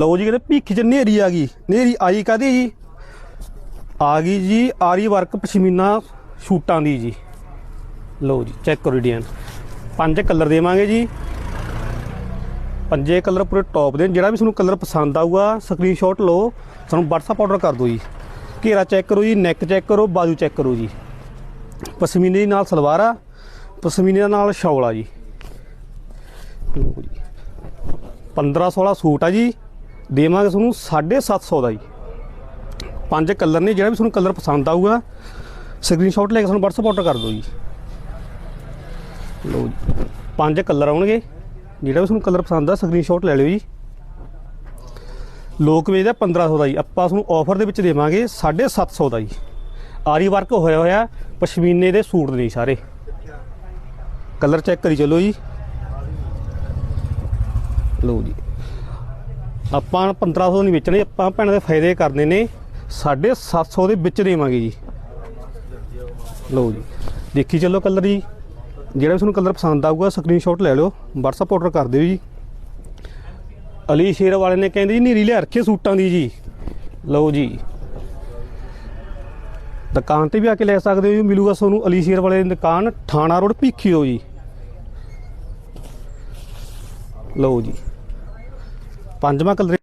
ਲਓ ਜੀ, ਕਹਿੰਦੇ ਭੀਖੀ ਚ ਨੇਰੀ ਆ ਗਈ। ਨੇਰੀ ਆਈ ਕਾਦੀ ਜੀ? ਆ ਗਈ ਜੀ ਆਰੀ ਵਰਕ ਪਸ਼ਮੀਨਾ ਸ਼ੂਟਾਂ ਦੀ ਜੀ। ਲਓ ਜੀ ਚੈੱਕ ਕਰੋ ਡਿਜ਼ਾਈਨ ਪੰਜ ਕਲਰ ਦੇਵਾਂਗੇ ਜੀ। ਪੰਜੇ ਕਲਰ ਪੂਰੇ ਟੌਪ ਦੇ ਜਿਹੜਾ ਵੀ ਤੁਹਾਨੂੰ ਕਲਰ ਪਸੰਦ ਆਊਗਾ ਸਕਰੀਨਸ਼ਾਟ ਲਓ, ਸਾਨੂੰ WhatsApp ਆਰਡਰ ਕਰ ਦਿਓ ਜੀ। ਘੇਰਾ ਚੈੱਕ ਕਰੋ ਜੀ ਨੈਕ ਚੈੱਕ ਕਰੋ, ਬਾਜੂ ਚੈੱਕ ਕਰੋ ਜੀ। ਪਸ਼ਮੀਨੇ ਦੇ ਨਾਲ ਸਲਵਾਰ ਆ, ਪਸ਼ਮੀਨੇ ਨਾਲ ਸ਼ੌਲ ਆ ਜੀ। ਲਓ ਜੀ 15 16 ਸੂਟ ਆ ਜੀ। ਦੇਵਾਂਗੇ ਤੁਹਾਨੂੰ 750 ਦਾ ਜੀ। ਪੰਜ ਕਲਰ ਨੇ, ਜਿਹੜਾ ਵੀ ਤੁਹਾਨੂੰ ਕਲਰ ਪਸੰਦ ਆਊਗਾ ਸਕਰੀਨਸ਼ਾਟ ਲੈ ਕੇ ਸਾਨੂੰ WhatsApp ਆਰਡਰ ਕਰ ਦਿਓ ਜੀ। ਲਓ ਜੀ, ਪੰਜ ਕਲਰ ਆਉਣਗੇ, ਜਿਹੜਾ ਵੀ ਤੁਹਾਨੂੰ ਕਲਰ ਪਸੰਦ ਆ ਸਕਰੀਨਸ਼ਾਟ ਲੈ ਲਿਓ ਜੀ। ਲੋਕ ਵੇਚਦਾ 1500 ਦਾ ਜੀ। ਆਪਾਂ ਤੁਹਾਨੂੰ ਆਫਰ ਦੇ ਵਿੱਚ ਦੇਵਾਂਗੇ 750 ਦਾ ਜੀ। ਆਰੀ ਵਰਕ ਹੋਇਆ ਹੋਇਆ, ਪਸ਼ਮੀਨੇ ਦੇ ਸੂਟ ਨੇ ਸਾਰੇ। ਕਲਰ ਚੈੱਕ ਕਰੀ ਚੱਲੋ ਜੀ। ਲਓ ਜੀ। ਆਪਾਂ 1500 ਨਹੀਂ ਵੇਚਣੇ, ਆਪਾਂ ਭੈਣਾਂ ਦੇ ਫਾਇਦੇ ਕਰਨੇ ਨੇ। 750 ਦੇ ਵਿੱਚ ਦੇਵਾਂਗੇ ਜੀ। ਲਓ ਜੀ। ਦੇਖੀ ਚੱਲੋ ਕਲਰ ਜੀ। ਜਿਹੜਾ ਵੀ ਤੁਹਾਨੂੰ ਕਲਰ ਪਸੰਦ ਆਊਗਾ ਸਕਰੀਨਸ਼ਾਟ ਲੈ ਲਿਓ। WhatsApp ਆਰਡਰ ਕਰ ਦਿਓ ਜੀ। ਅਲੀ ਸ਼ੇਰ ਵਾਲੇ ਨੇ ਕਹਿੰਦੇ ਜੀ ਨੀਰੀ ਲਿਆ ਰੱਖੇ ਸੂਟਾਂ ਦੀ ਜੀ। ਲਓ ਜੀ। ਦੁਕਾਨ ਤੇ ਵੀ ਆ ਕੇ ਲੈ ਸਕਦੇ ਹੋ ਜੀ, ਮਿਲੂਗਾ ਤੁਹਾਨੂੰ ਅਲੀ ਸ਼ੇਰ ਵਾਲੇ ਦੀ ਦੁਕਾਨ, ਥਾਣਾ ਰੋਡ ਭੀਖੀ ਭੀਖੀਓ ਜੀ। ਲਓ ਜੀ। ਪੰਜਵਾਂ ਕਲਰ